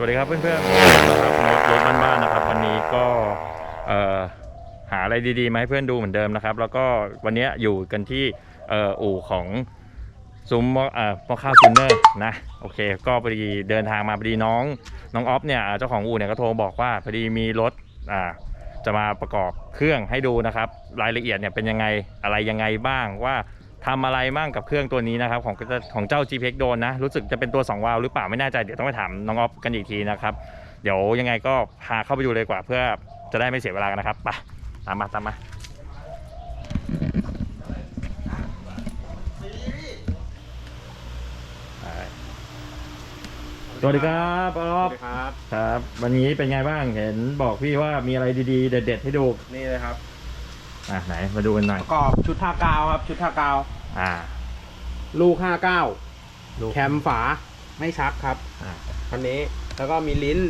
สวัสดีครับเพื่อนๆนะครับรถบ้านๆนะครับวันนี้ก็หาอะไรดีๆมาให้เพื่อนดูเหมือนเดิมนะครับ แล้วก็วันนี้อยู่กันที่อ,อู่ของซุ้มหม้อเอ่อข้าวซูเนอร์นะโอเค ก็พอดีเดินทางมาพอดีน้องน้องออฟเนี่ยเจ้าของอู่เนี่ยก็โทรบอกว่าพอดีมีรถจะมาประกอบเครื่องให้ดูนะครับ รายละเอียดเนี่ยเป็นยังไงอะไรยังไงบ้างว่า ทำอะไรบ้างกับเครื่องตัวนี้นะครับของของเจ้า g p x โดนนะ รู้สึกจะเป็นตัว 2 วาล์วหรือเปล่าไม่แน่ใจ เดี๋ยวต้องไปถามน้องออฟกันอีกทีนะครับ เดี๋ยวยังไงก็พาเข้าไปดูเลยดีกว่า เพื่อจะได้ไม่เสียเวลากันนะครับไปตามมาตามมาไปสวัสดีครับออฟครับ ครับ วันนี้เป็นไงบ้างเห็นบอกพี่ว่ามีอะไรดีๆ เด็ดๆให้ดูนี่เลยครับ อะไหนมาดูกันหน่อย ประกอบชุดท่ากาวครับ ชุดท่ากาว อ่า ลูกห้าเก้าลูก แคมฝาไม่ชักครับอ่าคันนี้แล้วก็มีลิ้น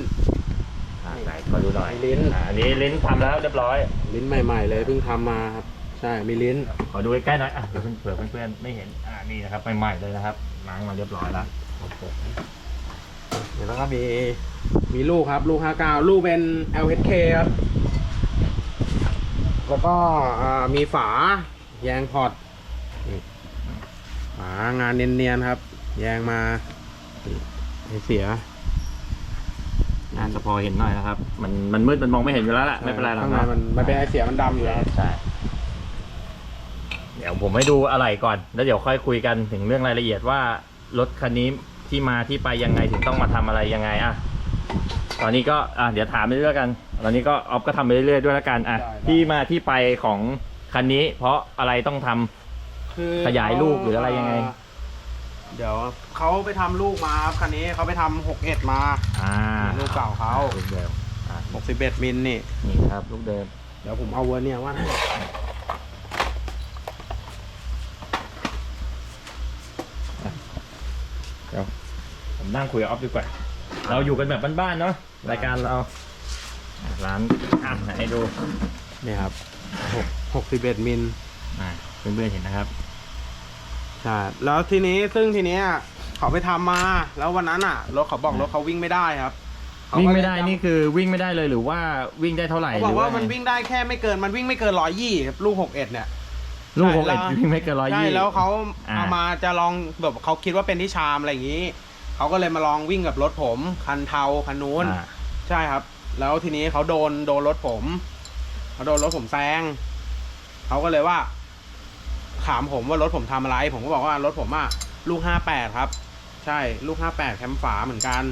อะไหนขอดูหน่อยลิ้น อ่าอันนี้ลิ้นทำแล้วเรียบร้อย ลิ้นใหม่ ๆ เลยเพิ่งทำมาครับ ใช่มีลิ้น ขอดูใกล้ๆหน่อยอะเดี๋ยวเผื่อเพื่อนๆไม่เห็น อ่านี่นะครับใหม่ๆเลยนะครับล้างมาเรียบร้อยแล้ว แล้วก็มีมีลูกครับ ลูกห้าเก้าลูกเป็น LHK ครับ แล้วก็อ่ามีฝาแยงพอร์ตนี่ฝางานเนียนๆครับ แยงมานี่ไม่เสียน่าจะพอเห็นหน่อยนะครับ มันมันมืดมันมองไม่เห็นอยู่แล้วแหละไม่เป็นไรหรอกข้างในนะมันมันเป็นไอเสียมันดำอยู่แล้วใช่เดี๋ยวผมให้ดูอะไรก่อน แล้วเดี๋ยวค่อยคุยกันถึงเรื่องรายละเอียดว่ารถคันนี้ที่มาที่ไปยังไงถึงต้องมาทำอะไรยังไงอะ ตอนนี้ก็อะเดี๋ยวถามไปเรื่อยๆกัน ตอนนี้ก็ออฟก็ทำไปเรื่อยๆด้วยแล้วกันอะที่มาที่ไปของคันนี้ เพราะอะไรต้องทำ คือขยายลูกหรืออะไรยังไง เดี๋ยวเขาไปทำลูกมาครับคันนี้เขาไปทำหกเอ็ดมา อ่าลูกเก่าเขา ลูกเดิมอะหกสิบเอ็ดมิลนี่ นี่ครับลูกเดิมเดี๋ยวผมเอาเวอร์เนี่ยว่าดให้เดี๋ยวผมนั่งคุยกับออฟดีกว่า เราอยู่กันแบบบ้านๆเนาะรายการเราอะร้านอะไหนให้ดูนี่ครับหกหกสิบเอ็ดมิลอะเพื่อนๆเห็นนะครับใช่แล้วทีนี้ซึ่งทีเนี้ยเขาไปทำมา แล้ววันนั้นอะรถเขาบอกรถเขาวิ่งไม่ได้ครับเขาวิ่งก็เลยไม่ได้จำนี่คือวิ่งไม่ได้เลยหรือว่าวิ่งได้เท่าไหร่เขาบอกหรืว่าไงมันวิ่งได้แค่ไม่เกินมันวิ่งไม่เกินร้อยยี่ลูกหกเอ็ดเนี่ยลูกใช่หกเอ็ดแล้ววิ่งไม่เกินร้อยใช่ยี่แล้วเขาอ่าเอามาจะลองแบบเขาคิดว่าเป็นที่ชามอะไรอย่างนี้ เขาก็เลยมาลองวิ่งกับรถผมคันเทาคันนู้นอะใช่ครับ แล้วทีนี้เขาโดนโดนรถผมเขาโดนรถผมแซงเขาก็เลยว่าถามผมว่ารถผมทำอะไร ผมก็บอกว่ารถผมอะลูกห้าแปดครับ ใช่ลูกห้าแปดแคมฝาเหมือนกัน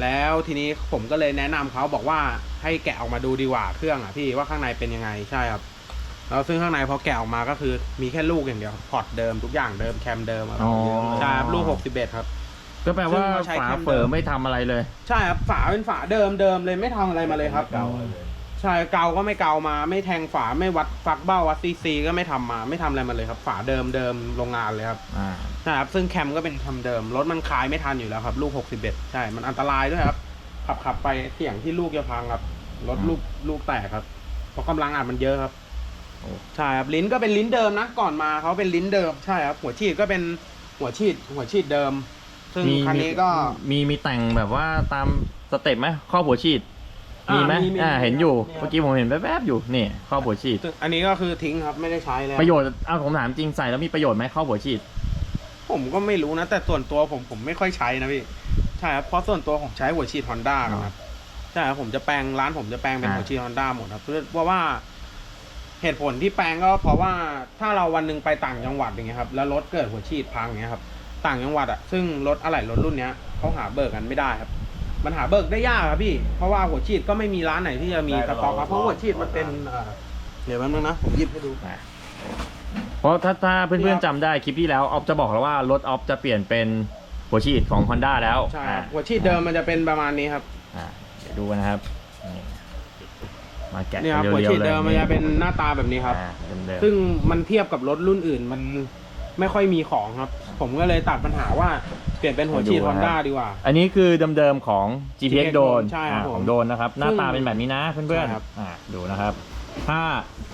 แล้วทีนี้ผมก็เลยแนะนำเขาบอกว่าให้แกะออกมาดูดีกว่าเครื่องอะพี่ว่าข้างในเป็นยังไงใช่ครับ แล้วซึ่งข้างในพอแกะออกมาก็คือมีแค่ลูกอย่างเดียวพอร์ตเดิมทุกอย่างเดิมแคมเดิมครับอ๋อ ใช่ครับลูกหกสิบเอ็ดครับ ก็แปลว่าซึ่งเราใช้ฝาแคมเฝอเดิมไม่ทำอะไรเลย ใช่ครับฝาเป็นฝาเดิมเดิมเลยไม่ทำอะไรมาเลยครับ เก่าใช่เกาก็ไม่เกามาไม่แทงฝาไม่วัดฟักเบ้าวัดซีซีก็ไม่ทำมาไม่ทำอะไรมาเลยครับ ฝาเดิมเดิมโรงงานเลยครับอ่า นะครับซึ่งแคมก็เป็นแคมเดิมรถมันคลายไม่ทันอยู่แล้วครับลูก 61 ใช่ มันอันตรายด้วยครับ ขับขับไปเสี่ยงที่ลูกจะพังครับรถลูกลูกแตกครับเพราะกำลังอัดมันเยอะครับโอ้ ใช่ครับลิ้นก็เป็นลิ้นเดิมนะก่อนมาเขาเป็นลิ้นเดิมใช่ครับหัวฉีดก็เป็นหัวฉีดหัวฉีดเดิม ซึ่งคันนี้ก็ มีมีแต่งแบบว่าตามสเต็ปไหมข้อบหัวฉีดมีไหมอ่ามีมีอ่ามีเห็นอยู่ มีครับ เมื่อกี้ผมเห็นแวบๆอยู่ นี่ข้อบหัวฉีด ซึ่งอันนี้ก็คือทิ้งครับไม่ได้ใช้แล้ว ประโยชน์เอาผมถามจริงใส่แล้วมีประโยชน์ไหมข้อบหัวฉีด ผมก็ไม่รู้นะ แต่ส่วนตัวผมผมไม่ค่อยใช้นะพี่ใช่ครับเพราะส่วนตัวผมใช้หัวฉีดฮอนด้าครับใช่ครับผมจะแปลงร้านผมจะแปลงเป็นอ่า หัวฉีดฮอนด้าหมดครับเพื่อเพราะว่า เหตุผลที่แปลงก็เพราะว่าถ้าเราวันหนึ่งไปต่างจังหวัดอย่างเงี้ยครับแล้วรถเกิดหัวฉีดพังอย่างเงี้ยครับ ต่างจังหวัดอะซึ่งรถอะไหล่รถรุ่นเนี้ยเขาหาเบิกกันไม่ได้ครับ มันหาเบิกได้ยากครับพี่ เพราะว่าหัวฉีดก็ไม่มีร้านไหนที่จะมีสต็อกครับ เพราะหัวฉีดมันเป็นเอ่อเดี๋ยวแป๊บนึงนะผมหยิบให้ดูอะเพราะถ้าถ้าเพื่อนๆจำได้คลิปที่แล้วออฟจะบอกแล้วว่ารถออฟจะเปลี่ยนเป็นหัวฉีดของ Honda แล้วใช่ครับอะหัวฉีดเดิมมันจะเป็นประมาณนี้ครับ อะเดี๋ยวดูกันนะครับนี่มาแกะเนี่ยครับเรีหัวยวฉีๆดเลยเดิมมันจะเป็นหน้าตาแบบนี้ครับ อะเดิมๆ ซึ่งมันเทียบกับรถรุ่นอื่นมันไม่ค่อยมีของครับ ผมก็เลยตัดปัญหาว่าเปลี่ยนเป็นหัวฉีดให้ดูฮอนด้านะครับดีกว่า อันนี้คือเดิมๆของ GPX โดนใช่ครับอ่าผมของโดนนะครับ หน้าตาเป็นแบบนี้นะเพื่อนใช่ครับๆอ่าดูนะครับ ถ้า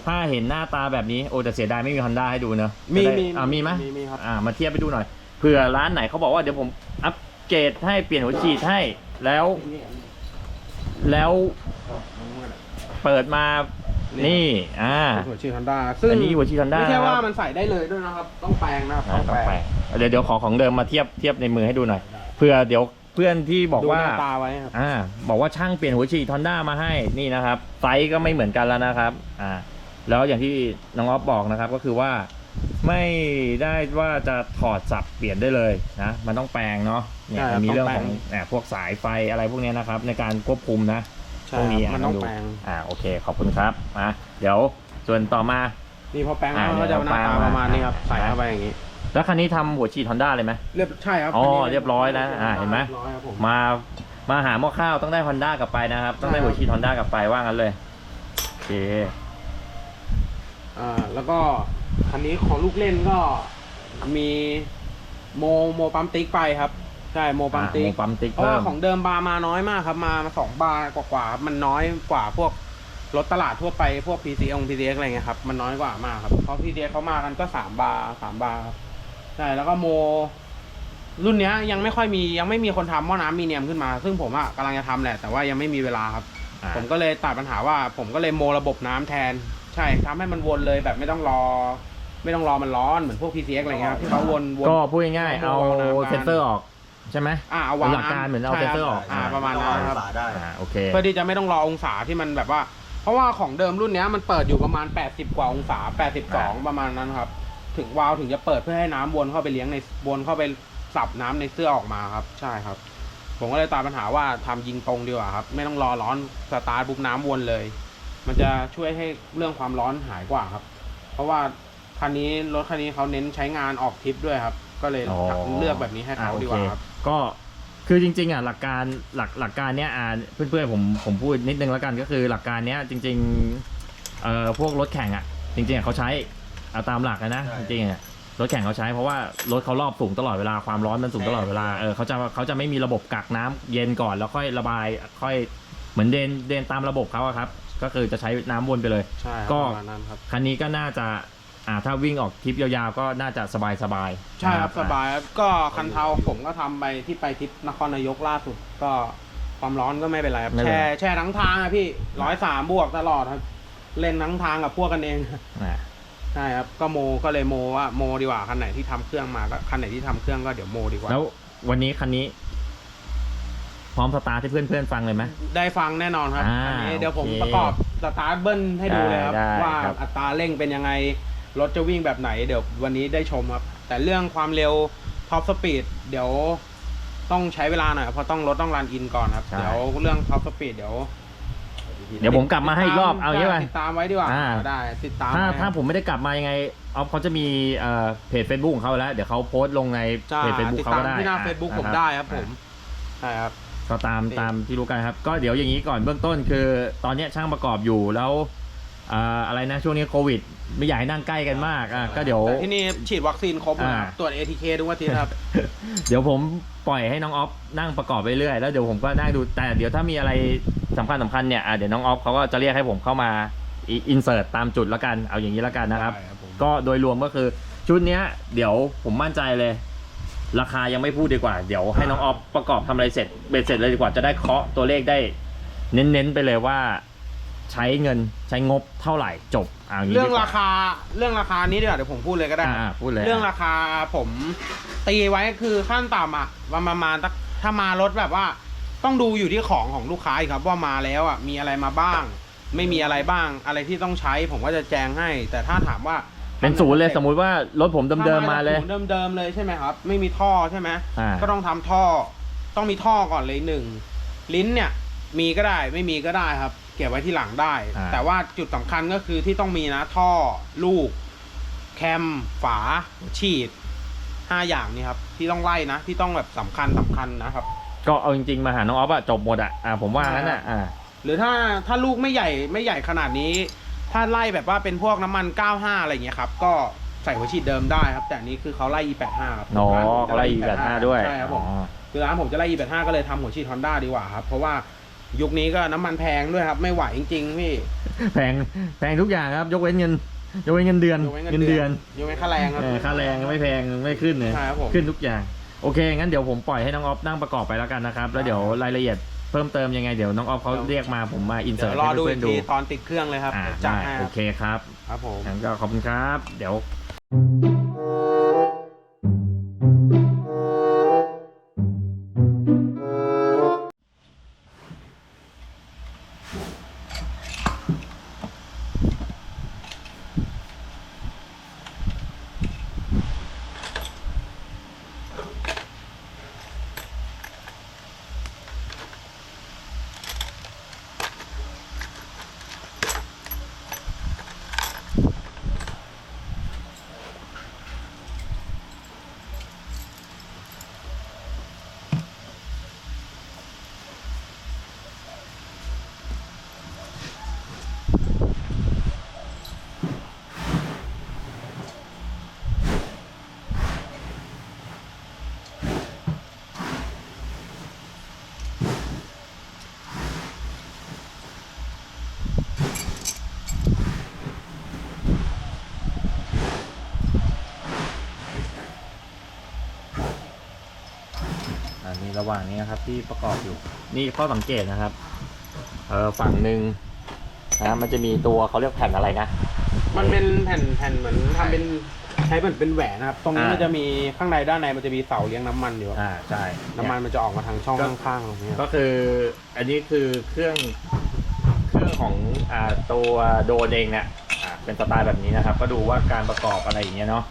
ถ้าเห็นหน้าตาแบบนี้โอ้แต่เสียดายไม่มี Honda ให้ดูเนอะมีจะได้มีอ่ามีไหมมีมีครับอ่ามาเทียบไปดูหน่อยเผื่อร้านไหนเขาบอกว่าเดี๋ยวผมอัปเกรดให้เปลี่ยนหัวฉีดให้แล้ว แล้วเปิดมา นี่อ่าหัวฉีดฮอนด้าซึ่งอันนี้หัวฉีด Honda ไม่ใช่ว่านะครับมันใส่ได้เลยด้วยนะครับ ต้องแปลงนะครับอ่าต้องต้องแปลไปงเดี๋ยวเดี๋ยวขอของเดิมมาเทียบเทียบในมือให้ดูหน่อยเพื่อเดี๋ยวเพื่อนที่บอกดูว่าหน้าตาไว้ครับอ่าบอกว่าช่างเปลี่ยนหัวฉีดฮอนด้ามาให้นี่นะครับไซส์ก็ไม่เหมือนกันแล้วนะครับอ่าแล้วอย่างที่น้องออฟบอกนะครับก็คือว่าไม่ได้ว่าจะถอดสับเปลี่ยนได้เลยนะมันต้องแปลงเนาะเนี่ยใช่ครับมันมีเรื่องต้องขแปลองงอ่าพวกสายไฟอะไรพวกเนี้ยนะครับ ในการควบคุมนะใช่ พวกนี้ครับมันต้องดูแปลง อ่าโอเคขอบคุณครับมาเดี๋ยวส่วนต่อมา นี่พอแปลงอ่าแล้วมันก็จะหน้าตาเดี๋ยวประมาณนี้ครับแปลงใส่เข้าไปอย่างนี้ แล้วคันนี้ทำหัวฉีดฮอนด้าเลยไหม เรียบใช่ครับอ๋ออันนี้เรียบร้อยนะอ่าเห็นไหม รียบร้อยครับผมมามาหาหม้อข้าวต้องได้ฮอนด้ากลับไปนะครับ ต้องได้ใช่ครับหัวฉีดฮอนด้ากลับไปว่างั้นเลยโอเคอ่าแล้วก็คันนี้ของลูกเล่นก็มีโมโมปั๊มติ๊กไปครับ ใช่โมปั๊มติ๊กอ่าโมปั๊มติ๊กเพราะว่าเพิ่มของเดิมบาร์มาน้อยมากครับมาสองบาร์กว่าๆครับมันน้อยกว่าพวกรถตลาดทั่วไปพวก PC อง PCX อะไรเงี้ยครับมันน้อยกว่ามากครับเพราะ PCX เขามากันก็สามบาร์สามบาร์ครับใช่แล้วก็โม รุ่นเนี้ยยังไม่ค่อยมียังไม่มีคนทำหม้อน้ำมีเนียมขึ้นมา ซึ่งผมอะกำลังจะทำแหละแต่ว่ายังไม่มีเวลาครับ อ่าผมก็เลยตัดปัญหาว่า ผมก็เลยโมระบบน้ำแทน ใช่ทำให้มันวนเลยแบบไม่ต้องรอ ไม่ต้องรอมันร้อนเหมือนพวก PCX อะไรเงี้ยครับที่เขาวนวน ก็พูดง่ายๆเอาเอาน้ำเซนเซอร์ออก ใช่ไหมอ่าเอาวางหลักการเหมือนเอาใช่คบเซนเซอร์ออกอ่าประมาณนั้นครับได้ อ่าโอเค เพื่อที่จะไม่ต้องรอองศาที่มันแบบว่า เพราะว่าของเดิมรุ่นเนี้ยมันเปิดอยู่ประมาณ 80 กว่าองศา 82 ประมาณนั้นครับ ถึงวาล์วถึงจะเปิดเพื่อให้น้ำวนเข้าไปเลี้ยงในวนเข้าไปสับน้ำในเสื้อออกมาครับ ใช่ครับ ผมก็เลยตัดปัญหาว่าทำยิงตรงดีกว่าครับ ไม่ต้องรอร้อนสตาร์ทปุ๊บน้ำวนเลย มันจะช่วยให้เรื่องความร้อนหายกว่าครับ เพราะว่าคันนี้รถคันนี้เขาเน้นใช้งานออกทริปด้วยครับ ก็เลยอ๋อ เลือกแบบนี้ให้เขาอ่ดีกว่าครับโอเค ก็คือจริงๆอะหลักการหลักหลักการเนี้ยอ่าเพื่อนๆผมผมพูดนิดนึงแล้วกันก็คือหลักการเนี้ยจริงๆเอ่อพวกรถแข่งอะจริงๆอะเขาใช้เอาตามหลักอะนะใช่จริงๆอะรถแข่งเขาใช้เพราะว่ารถเขารอบสูงตลอดเวลาความร้อนมันสูงตลอดเวลาเออเขาจะเขาจะไม่มีระบบกักน้ำเย็นก่อนแล้วค่อยระบายค่อยเหมือนเดินเดินตามระบบเขาอะครับ ก็คือจะใช้น้ำวนไปเลยใช่ครับก็ประมาณนั้นครับคันนี้ก็น่าจะ อ่าถ้าวิ่งออกทริปยาวๆก็น่าจะสบายๆใช่ครับนะสบายครับก็คันเทาผมก็ทำไปที่ไปทริปนครนายกล่าสุดก็ความร้อนก็ไม่เป็นไรครับไม่เป็นแช่ไรแช่ทั้งทางอะพี่ร้อยสามบวกตลอดครับ เล่นทั้งทางกับพวกกันเองอ่าใช่ครับก็โมก็เลยโมว่าโมดีกว่าคันไหนที่ทำเครื่องมาก็คันไหนที่ทำเครื่องก็เดี๋ยวโมดีกว่าแล้ววันนี้คันนี้ พร้อมสตาร์ทให้เพื่อนๆฟังเลยไหมได้ฟังแน่นอนครับอ่าอันนี้เดี๋ยวผมโอเคประกอบสตาร์ทเบิ้ลให้ดูเลยครับได้ได้ว่าครับอัตราเร่งเป็นยังไง รถจะวิ่งแบบไหนเดี๋ยววันนี้ได้ชมครับ แต่เรื่องความเร็วท็อปสปีดเดี๋ยวต้องใช้เวลาหน่อยเพราะต้องรถต้องรันอินก่อนครับเดี๋ยวเรื่องท็อปสปีดเดี๋ยวเดี๋ยวผมกลับมาให้อีกรอบติดตมเอาอย่างนี้ไปติดตามไว้ดีกว่าอ่า ได้ติดตามถ้าไว้ถ้าผมไม่ได้กลับมายังไงออฟเขาจะมีเอ่อเพจ Facebook ของเขาแล้ว เดี๋ยวเขาโพสต์ลงในใช่เพจ Facebook ติดเขาตามก็ได้ที่หน้า อะ Facebook ผมนะได้ครับผมอะใช่ครับ ก็ตามนี่ตามที่รู้กันครับ ก็เดี๋ยวอย่างนี้ก่อนเบื้องต้นคือ ตอนเนี้ยช่างประกอบอยู่แล้ว อ่าอะไรนะช่วงนี้โควิด ไม่อยากให้นั่งใกล้กันมากอะก็เดี๋ยว แต่ที่นี่ฉีดวัคซีนครบหมดครับอ่า ตรวจ ATK ทุกอาทิตย์ครับ เดี๋ยวผมปล่อยให้น้องออฟนั่งประกอบไปเรื่อยแล้วเดี๋ยวผมก็นั่งดูแต่เดี๋ยวถ้ามีอะไรสำคัญสำคัญเนี่ยอะเดี๋ยวน้องออฟเขาก็จะเรียกให้ผมเข้ามาอินเสิร์ตตามจุดแล้วกันเอาอย่างนี้แล้วกันนะครับ ได้ครับผมก็โดยรวมก็คือชุดเนี้ยเดี๋ยวผมมั่นใจเลย ราคายังไม่พูดดีกว่า เดี๋ยวให้น้องออฟประกอบทำอะไรเสร็จเบ็ดเสร็จเลยดีกว่าจะได้เคาะตัวเลขได้ เน้นๆไปเลยว่า ใช้เงินใช้งบเท่าไหร่จบเอาอย่างนี้เรื่องดีกว่ราคาเรื่องราคานี้ดีกว่าเดี๋ยวผมพูดเลยก็ได้อ่าๆพูดเลยเรื่องราคาผมตีไว้คือขั้นต่ำอะประมาณสักถ้ามารถแบบว่า ต้องดูอยู่ที่ของของลูกค้าอีกครับว่ามาแล้วอะมีอะไรมาบ้าง ไม่มีอะไรบ้างอะไรที่ต้องใช้ผมก็จะแจ้งให้ แต่ถ้าถามว่าเป็นศูนย์เลยสมมุติว่ารถผมเดิมๆมาเลยถ้ศูนเดิมๆเลยใช่ไหมครับ ไม่มีท่อใช่ไหมอ่าก็ต้องทำท่อ ต้องมีท่อก่อนเลยหนึ่งลิ้นเนี่ย มีก็ได้ไม่มีก็ได้ครับเก็บไว้ที่หลังได้ อ่า แต่ว่าจุดสำคัญก็คือที่ต้องมีนะ ท่อลูก แคม ฝา ฉีดห้าอย่างนี้ครับ ที่ต้องไล่นะ ที่ต้องแบบสำคัญสำคัญนะครับ ก็เอาจริงๆมาหาน้องออฟอะจบหมดอะอ่าผมว่างั้นอะอ่าหรือถ้าถ้าลูกไม่ใหญ่ไม่ใหญ่ขนาดนี้ ถ้าไล่แบบว่าเป็นพวกน้ำมัน 95 อะไรอย่างเงี้ยครับ ก็ใส่หัวฉีดเดิมได้ครับ แต่อันนี้คือเขาไล่ E85 ครับอ๋อร้นผมจะเขาไล่อีแบบห้าด้วยใช่ครับผม อ๋อ คือร้านผมจะไล่ E85 ก็เลยทำหัวฉีด Honda ดีกว่าครับ เพราะว่า ยุคนี้ก็น้ำมันแพงด้วยครับ ไม่ไหวจริงๆพี่แพงแพงทุกอย่างครับ ยกเว้นเงิน ยกเว้นเงินเดือนยกเว้นเงินเดือนยกเว้นค่าแรงครับ เออค่าแรงไม่แพงไม่ขึ้นเลยใช่ครับผม ขึ้นทุกอย่างโอเคงั้นเดี๋ยวผมปล่อยให้น้องออฟนั่งประกอบไปแล้วกันนะครับ แล้วเดี๋ยวรายละเอียดเพิ่มเติมยังไงเดี๋ยวน้องออฟเขาเรียกมาผมมาอินเดี๋เสิยร์ตวรอให้ดูเพื่อีอกนๆดูทีตอนติดเครื่องเลยครับอ่าจัดได้ให้คโอรับเคครับ ครับผม งั้นก็ขอบคุณครับ เดี๋ยว ระหว่างนี้นะครับ ที่ประกอบอยู่ นี่ข้อสังเกตนะครับ เออฝั่งหนึ่งนะมันจะมีตัวเขาเรียกแผ่นอะไรนะ มันเป็นแผ่นแผ่นเหมือนทำเป็นใช้เหมือนเป็นแหวนนะครับ ตรงนี้อ่ามั มันจะมีข้างในด้านในมันจะมีเสาเลี้ยงน้ำมันอยู่อ่าใช่ น้ำมันมันจะออกมาทางช่องก็ ข้างๆตรงนี้ก็คืออันนี้คือเครื่องเครื่องของอ่าตัวโดนเองเนี่ยอ่าเป็นสไตล์แบบนี้นะครับ ก็ดูว่าการประกอบอะไรอย่างเงี้ยเนาะ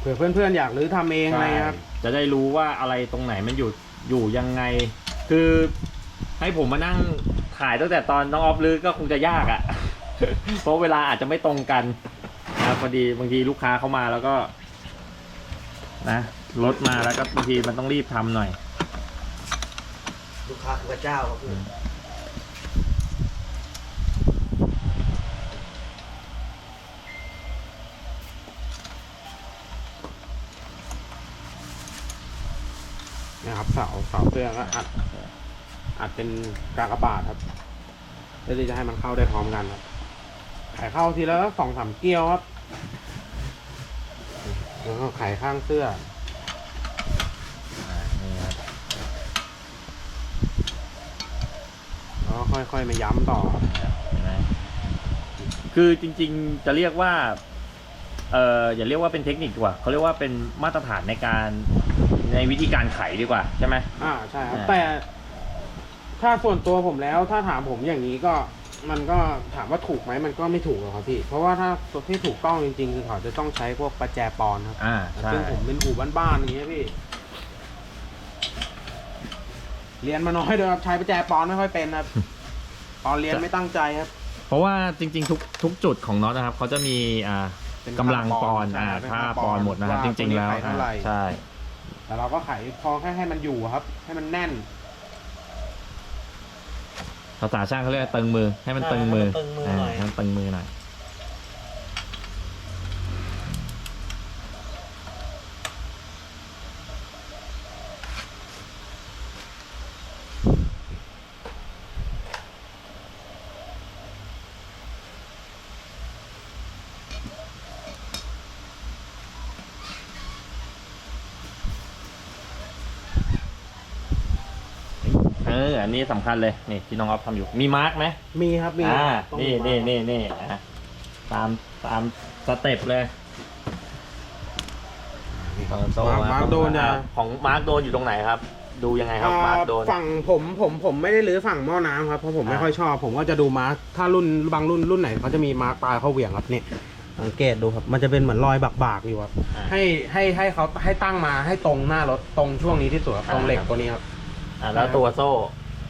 เผื่อเพื่อนๆอยากหรือทำเองอะไรครับ จะได้รู้ว่าอะไรตรงไหนมันอยู่อยู่ยังไง คือให้ผมมานั่งถ่ายตั้งแต่ตอนน้องออฟลือก็คงจะยากอะ่ะ เพราะเวลาอาจจะไม่ตรงกันนะพอดีบางทีลูกค้าเข้ามาแล้วก็ นะรถมาแล้วก็บางทีมันต้องรีบทำหน่อย ลูกค้าคือพระเจ้าครับ นะครับเสาเสาเสื้อก็อัดอัดเป็นกากบาทครับเพื่อที่จะให้มันเข้าได้พร้อมกันครับไข่เข้าทีละสองสามเกลียวครับแล้วก็ไข่ข้างเสื้ออ่านี่ครับแล้วก็ค่อยๆมาย้ำต่อครับเห็นไหมคือจริงๆจะเรียกว่า เอออย่าเรียกว่าเป็นเทคนิคดีกว่าเขาเรียกว่าเป็นมาตรฐานในการ ในวิธีการไขดีกว่าใช่ไหม อ่าใช่ครับอ่า แต่ถ้าส่วนตัวผมแล้วถ้าถามผมอย่างนี้ก็มันก็ถามว่าถูกไหมมันก็ไม่ถูกหรอกครับพี่ เพราะว่าถ้าตัวที่ถูกต้องจริงๆ คือเขาจะต้องใช้พวกประแจปอนครับอ่าใช่ซึ่งผมเป็นอู่บ้านๆอย่างเงี้ยพี่ เรียนมาน้อยด้วยครับใช้ประแจปอนไม่ค่อยเป็นครับ ตอนเรียนไม่ตั้งใจครับ เพราะว่าจริง ๆ ทุกทุกจุดของน็อตนะครับเขาจะมีอ่าเป็นกำลังปอนด์ใช่อ่าเป็นค่าค่าปอนด์หมดนะครับว่าจริง ๆ แล้วตัวนี้ไขเท่าไหร่ อ่าใช่ แต่เราก็ไขพอแค่ให้มันอยู่ครับ ให้มันแน่นภาษาช่างเขาเรียกว่าตึงมือให้มันตึงมือตึงมือหน่อยให้มันตึงมือหน่อย นนี้สำคัญเลยนี่ที่น้องออฟทำอยู่มีมาร์กไหมมีครับมีอ่าต้องนี่มีนี่มานี่นี่อะตามตามสเต็ปเลยมาร์คมาร์คโดนจะอะ ของมาร์กโดนอยู่ตรงไหนครับ ดูยังไงครับอ่ามาร์กโดน ฝั่งผมผมผมไม่ได้รื้อฝั่งหม้อน้ำครับเพราะผมไม่อ่า ค่อยชอบผมก็จะดูมาร์คถ้ารุ่นบางรุ่นรุ่นไหนเขาจะมีมาร์คปลายเข้าเหวี่ยงครับนี่สังเกตดูครับมันจะเป็นเหมือนรอยบากๆอยู่ครับอะ ให้ให้ให้เขาให้ตั้งมาให้ตรงหน้ารถตรงช่วงนี้ที่สุดครับตรงเหล็กตัวนี้ครับ อะแล้วตัวโซ่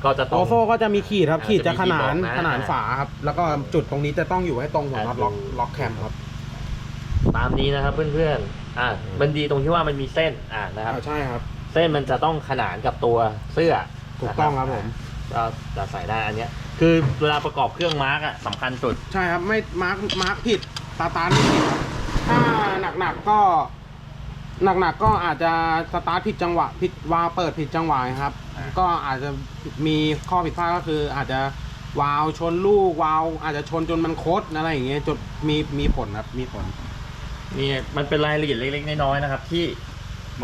ก็จะตรโตงโซ่ก็จะมีขีดครับอ่าขีดจะจะมีขนานขีดบอกนะ ขนานฝาครับ แล้วก็จุดตรงนี้จะต้องอยู่ให้ตรงหัวน็อตล็อกอ่าล็อกแคมครับตามนี้นะครับเพื่อนๆอะมันดีตรงที่ว่ามันมีเส้นอะนะครับ อ่าใช่ครับ เส้นมันจะต้องขนานกับตัวเสื้อถูกต้องครับผม ก็จะใส่ได้อันเนี้ย คือเวลาประกอบเครื่องมาร์กอะสำคัญสุด ใช่ครับไม่มาร์คมาร์คผิดสตาร์ทไม่ผิดครับถ้าหนักๆก็ หนักๆก็อาจจะสตาร์ทผิดจังหวะผิดวาล์วเปิดผิดจังหวะครับ อ่า ก็อาจจะมีข้อผิดพลาดก็คือ อาจจะวาล์วชนลูกวาล์วอาจจะชนจนมันโคดอะไรอย่างเงี้ยจนมีมีผลครับมีผลนี่มันเป็นรายละเอียดเล็กๆน้อยๆนะครับ ที่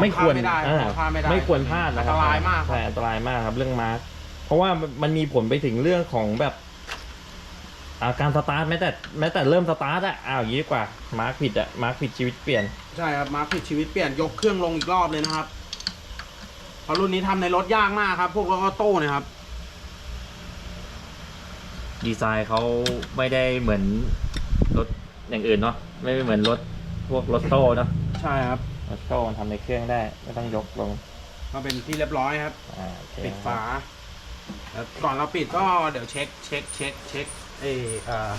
ไม่ควรไม่ได้อ่าพลาดไม่ได้ไม่ควรพลาดนะครับอันตรายมากครับใช่อันตรายมากครับเรื่องมาร์กเพราะว่ามันมีผลไปถึงเรื่องของแบบอาการสตาร์ทแม้แต่แม้แต่เริ่มสตาร์ทอะอ้าวอย่างนี้ดีกว่ามาร์กผิดอะมาร์กผิดชีวิตเปลี่ยน ใช่ครับมาผิดชีวิตเปลี่ยนยกเครื่องลงอีกรอบเลยนะครับเพราะรุ่นนี้ทำในรถยากมากครับ พวกรถออโต้เนี่ยครับ ดีไซน์เขาไม่ได้เหมือนรถอย่างอื่นเนาะไม่เหมือนรถพวกรถโต้เนาะใช่ครับรถโต้มันทำในเครื่องได้ไม่ต้องยกลงก็เป็นที่เรียบร้อยครับอ่าโอเคปิดฝาแล้วก่อนเราปิดก็เดี๋ยวเช็คเช็คเช็คเช็คเออเอ่อ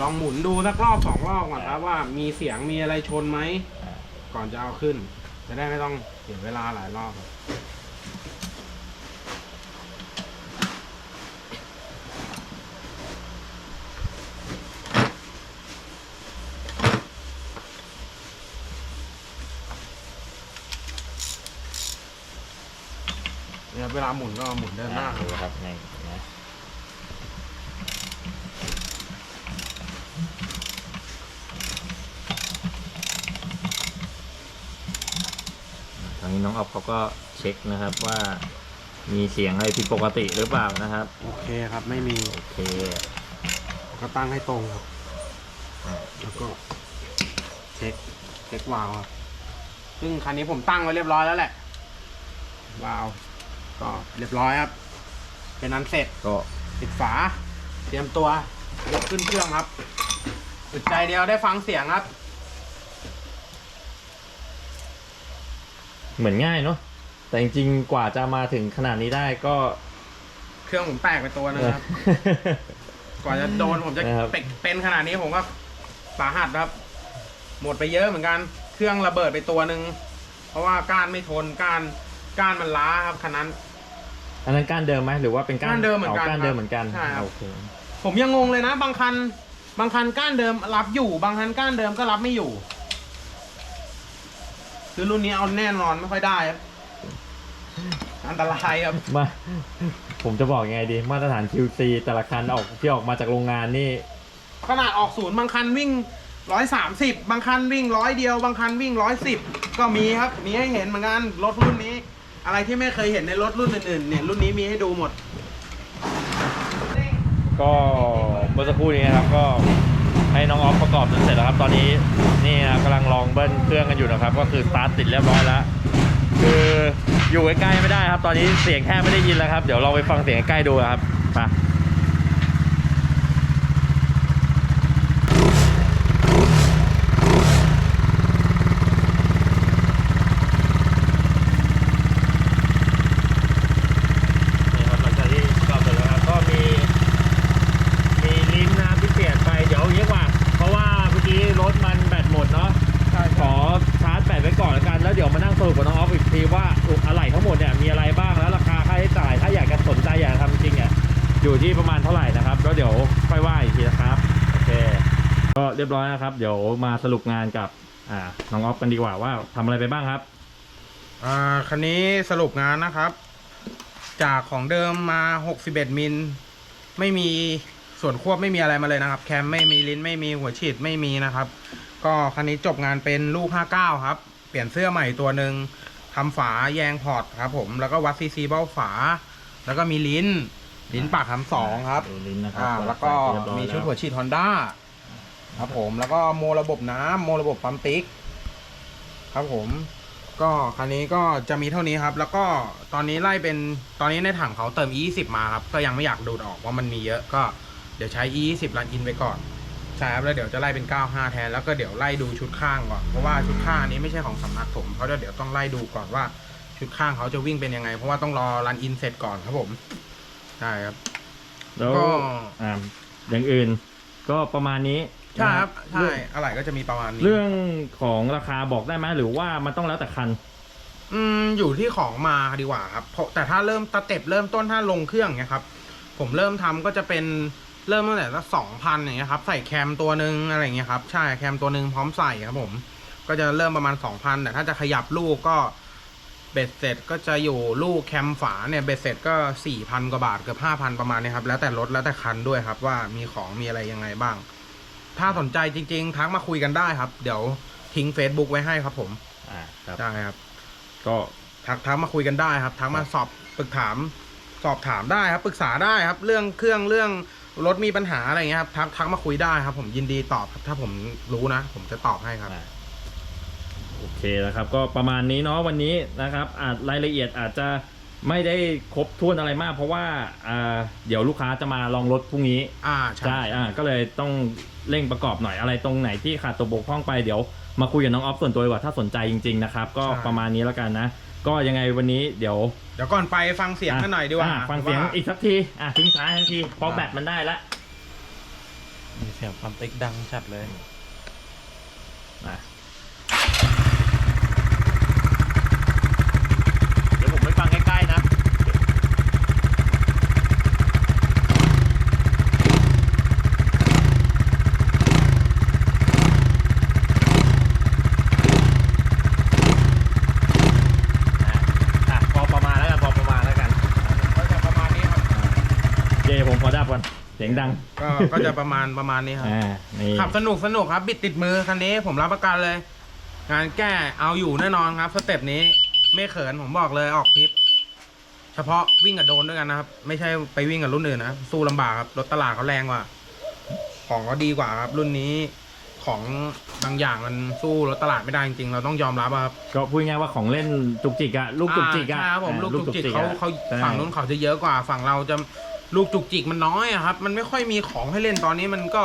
ลองหมุนดูสักรอบสองรอบก่อนครับว่ามีเสียงมีอะไรชนไหม ก่อนจะเอาขึ้น จะได้ไม่ต้องเสียเวลาหลายรอบเนี่ยเวลาหมุนก็หมุนเดินหน้าอ่าดูครับนี่นะทาง นี้น้องออฟเขาก็เช็คนะครับว่ามีเสียงอะไรผิดปกติหรือเปล่านะครับ โอเคครับไม่มีโอเคก็ตั้งให้ตรงครับอ่าแล้วก็เช็คเช็ควาล์วครับซึ่งคันนี้ผมตั้งไว้เรียบร้อยแล้วแหละวาล์วก็เรียบร้อยครับ เป็นอันเสร็จก็ปิดฝา เตรียมตัวยกขึ้นเครื่องครับอึดใจเดียวได้ฟังเสียงครับ เหมือนง่ายเนาะแต่จริงๆกว่าจะมาถึงขนาดนี้ได้ก็ เครื่องผมแตกไปตัวนึงครับ กว่าจะโดนผมจะนะครับ เป็นเป็นขนาดนี้ผมก็สาหัสครับ หมดไปเยอะเหมือนกัน เครื่องระเบิดไปตัวหนึ่งเพราะว่าก้านไม่ทนก้านก้านมันล้าครับคันนั้น อันนั้นก้านเดิมไหมหรือว่าเป็นก้านก้านเดิมเหมือนกันก้านเดิมเหมือนกันใช่ครับ โอเคผมยังงงเลยนะ บางคัน บางคันก้านเดิมรับอยู่ บางคันก้านเดิมก็รับไม่อยู่ คือรุ่นนี้เอาแน่นอนไม่ค่อยได้ครับ อันตรายครับ มา ผมจะบอกยังไงดี มาตรฐาน QC แต่ละคันออกที่ออกมาจากโรงงานนี่ ขนาดออกศูนย์บางคันวิ่งร้อยสามสิบบางคันวิ่งร้อยเดียว บางคันวิ่งร้อยสิบก็มีครับ มีให้เห็นเหมือนกันรถรุ่นนี้ อะไรที่ไม่เคยเห็นในรถรุ่นอื่นๆเนี่ยรุ่นนี้มีให้ดูหมด ก็เมื่อสักครู่นี้นะครับก็ ให้น้องออฟประกอบจนเสร็จแล้วครับ ตอนนี้นี่นะครับกำลังลองเบิ้ลเครื่องกันอยู่นะครับ ก็คือสตาร์ทติดเรียบร้อยแล้วคืออยู่ใกล้ๆไม่ได้ครับ ตอนนี้เสียงแค่ไม่ได้ยินแล้วครับ เดี๋ยวเราไปฟังเสียงใกล้ดูครับไปนี่ครับหลังจากที่ประกอบเสร็จแล้วครับก็มี มีลิ้นนะครับที่เปลี่ยนไปเดี๋ยวเยอะกว่า เพราะว่าเมื่อกี้รถมันแบตหมดเนาะ ใช่ ขอชาร์จแบตไว้ก่อนแล้วกัน แล้วเดี๋ยวมานั่งสรุปกับน้องออฟอีกทีว่าอะไหล่ทั้งหมดเนี่ยมีอะไรบ้างแล้วราคาค่าใช้จ่าย ถ้าอยากจะสนใจอยากจะทำจริงเนี่ยอยู่ที่ประมาณเท่าไหร่นะครับ แล้วเดี๋ยวค่อยว่าอีกทีนะครับ โอเค ก็เรียบร้อยนะครับ เดี๋ยวมาสรุปงานกับ อ่าน้องออฟกันดีกว่าว่าทำอะไรไปบ้างครับ อ่าคันนี้สรุปงานนะครับ จากของเดิมมา 61 มิล ไม่มีส่วนควบไม่มีอะไรมาเลยนะครับ แคมไม่มีลิ้นไม่มีหัวฉีดไม่มีนะครับ ก็คันนี้จบงานเป็นลูก 59 ครับ เปลี่ยนเสื้อใหม่ตัวหนึ่งทำฝาแยงพอร์ตครับ ผมแล้วก็วัดซีซีเบ้าฝา แล้วก็มีลิ้น ลิ้นปากคำสองครับ ดูลิ้นนะครัอ่าแล้วก็มีชุดหัวฉีดฮอนด้า ครับผมแล้วก็โมระบบน้ำโมระบบปั๊มติ๊ก ครับผม ก็คันนี้ก็จะมีเท่านี้ครับ แล้วก็ตอนนี้ไล่เป็นตอนนี้ในถังเขาเติม E20 มาครับ ก็ยังไม่อยากดูดออกว่ามันมีเยอะก็เดี๋ยวใช้ E20 รันอินไปก่อนใช่ครับแล้วเดี๋ยวจะไล่เป็น 95 แทนแล้วก็เดี๋ยวไล่ดูชุดข้างก่อนเพราะว่าชุดข้างอันนี้ไม่ใช่ของสำนักผมเพราะเดี๋ยวต้องไล่ดูก่อนว่าชุดข้างเขาจะวิ่งเป็นยังไง เพราะว่าต้องรอรันอินเสร็จก่อนครับผมใช่ครับแล้วก็อ่าอย่างอื่นก็ประมาณนี้ ใช่ครับนะใช่อะไรก็จะมีประมาณนี้ เรื่องของราคาบอกได้ไหมหรือว่ามันต้องแล้วแต่คัน อืมอยู่ที่ของมาดีกว่าครับเพราะแต่ถ้าเริ่มสเต็ปเริ่มต้นถ้าลงเครื่องเนี้ยครับ ผมเริ่มทำก็จะเป็นเริ่มตั้งแต่ละสองพันอย่างเงี้ยครับใส่แคมตัวหนึ่งอะไรอย่างเงี้ยครับใช่แคมตัวหนึ่งพร้อมใส่ครับ ผม ก็จะเริ่มประมาณสองพันแต่ถ้าจะขยับลูกก็เบ็ดเสร็จก็จะอยู่ลูกแคมฝาเนี่ยเบ็ดเสร็จก็สี่พันกว่าบาทเกือบห้าพันประมาณเนี้ยครับแล้วแต่รถแล้วแต่คันด้วยครับว่ามีของมีอะไรยังไงบ้าง ถ้าสนใจจริง ๆ ทักมาคุยกันได้ครับ เดี๋ยวทิ้ง Facebook ไว้ให้ครับผมอ่าครับได้ครับ ก็ทักทักมาคุยกันได้ครับ ทักมาสอบปรึกถาม สอบถามได้ครับ ปรึกษาได้ครับ เรื่องเครื่องเรื่องรถมีปัญหาอะไรเงี้ยครับทักทักมาคุยได้ครับ ผมยินดีตอบครับ ถ้าผมรู้นะ ผมจะตอบให้ครับ อ่าโอเคนะครับ ก็ประมาณนี้เนาะวันนี้นะครับอาจรายละเอียดอาจจะ ไม่ได้ครบถ้วนอะไรมาก เพราะว่าอ่าเดี๋ยวลูกค้าจะมาลองรถพรุ่งนี้ อ่าใช่ใช่อ่าก็เลยต้องเร่งประกอบหน่อยอะไรตรงไหนที่ขาดตัวบกพร่องไปเดี๋ยวมาคุยกับน้องออฟส่วนตัวดีกว่าถ้าสนใจจริง ๆ นะครับ ก็ประมาณนี้แล้วกันนะ ก็ยังไงวันนี้เดี๋ยวเดี๋ยวก่อนไปฟังเสียงกันหน่อยดีกว่าอะฟังเสียงอีกสักทีอะทิ้งท้ายทันทีเพราะแบตมันได้ละ มีเสียงความติ๊กดังชัดเลย อะเดี๋ยวผมไม่ฟังใกล้ๆนะ อะพอประมาณแล้วกันพอประมาณแล้วกัน ก็จะประมาณนี้ครับ เจผมขอ ดับก่อนเสียงดังก็ก็จะประมาณประมาณนี้ครับ อ่านี่ขับสนุกสนุกครับ บิดติดมือคันนี้ผมรับประกันเลย งานแก้เอาอยู่แน่นอนครับ สเต็ปนี้ไม่เขินผมบอกเลยออกทริป เฉพาะวิ่งกับโดนด้วยกันนะครับ ไม่ใช่ไปวิ่งกับรุ่นอื่นนะสู้ลำบากครับรถตลาดเขาแรงกว่า ของเขาดีกว่าครับ รุ่นนี้ของบางอย่างมันสู้รถตลาดไม่ได้จริงๆเราต้องยอมรับอะครับก็พูดง่ายๆว่าของเล่นจุกจิกอะลูกจุกจิกอะอ่าใช่ครับผมอ่าลูกจุกจิกเขาอะเขาใช่ฝั่งนู้นเขาจะเยอะกว่า ฝั่งเราจะ ลูกจุกจิกมันน้อยอะครับ มันไม่ค่อยมีของให้เล่นตอนนี้มันก็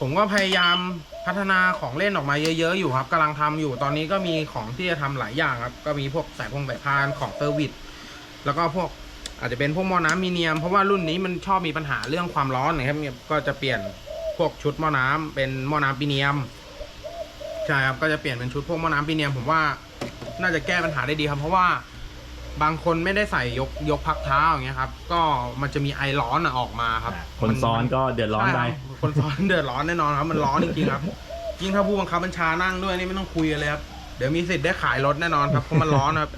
ผมก็พยายามพัฒนาของเล่นออกมาเยอะๆอยู่ครับกำลังทำอยู่ตอนนี้ก็มีของที่จะทำหลายอย่างครับ ก็มีพวกสายพงสายพานของเซอร์วิสแล้วก็พวกอาจจะเป็นพวกหม้อน้ำมีเนียม เพราะว่ารุ่นนี้มันชอบมีปัญหาเรื่องความร้อนนะครับเนี่ยก็จะเปลี่ยนพวกชุดหม้อน้ำเป็นหม้อน้ำปีเนียมใช่ครับก็จะเปลี่ยนเป็นชุดพวกหม้อน้ำปีเนียมผมว่าน่าจะแก้ปัญหาได้ดีครับ เพราะว่า บางคนไม่ได้ใส่ยกยกพักเท้าอย่างเงี้ยครับ ก็มันจะมีไอร้อนอะออกมาครับอ่าคนซ้อนก็เดือดร้อนไปใช่ครับคนซ้อนเดือดร้อนแน่นอนครับมันร้อนจริงๆครับยิ่งถ้าผู้บังคับบัญชานั่งด้วยนี่ไม่ต้องคุยกันเลยครับเดี๋ยวมีสิทธิ์ได้ขายรถแน่นอนครับเพราะมันร้อนครับ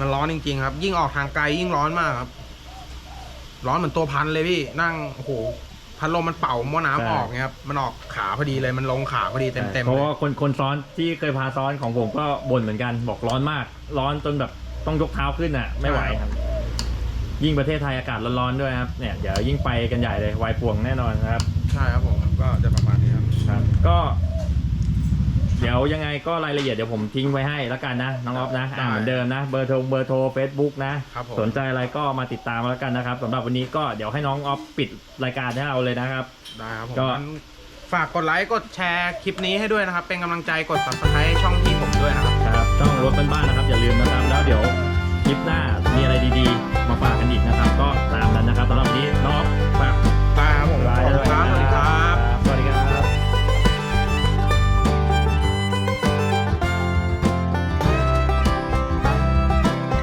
มันร้อนจริงๆ ครับ ยิ่งออกทางไกลยิ่งร้อนมากครับ ร้อนเหมือนตัวพันเลยพี่นั่งโอ้โหพัดลมมันเป่าหม้อน้ำใช่ออกเงี้ยครับมันออกขาพอดีเลยมันลงขาพอดีเต็มๆเพราะเลยว่าคนคนซ้อนที่เคยพาซ้อนของผมก็บ่นเหมือนกัน บอกร้อนมาก ร้อนจนแบบ ต้องยกเท้าขึ้นอะ ไม่ไหวครับ ยิ่งประเทศไทยอากาศร้อนๆด้วยครับเนี่ยเดี๋ยวยิ่งไปกันใหญ่เลยวายป่วงแน่นอนนะครับ ใช่ครับผมก็จะประมาณนี้ครับ ครับ ก็ เดี๋ยวยังไงก็รายละเอียดเดี๋ยวผมทิ้งไว้ให้แล้วกันนะน้องออฟนะอ่าได้เหมือนเดิมนะเบอร์โทรเบอร์โทรเฟซบุ๊กนะครับผม สนใจอะไรก็มาติดตามแล้วกันนะครับสำหรับวันนี้ก็เดี๋ยวให้น้องออฟปิดรายการให้เราเลยนะครับ ได้ครับผมก็ งั้นฝากกดไลค์กดแชร์คลิปนี้ให้ด้วยนะครับ เป็นกำลังใจกด subscribe ให้ช่องพี่ผมด้วยนะครับ ครับช่องรถบ้านๆนะครับ อย่าลืมนะครับแล้ว เดี๋ยวคลิปหน้ามีอะไรดีๆ มาฝากกันอีกนะครับ ก็ตามนั้นนะครับสำหรับนนี้น้อง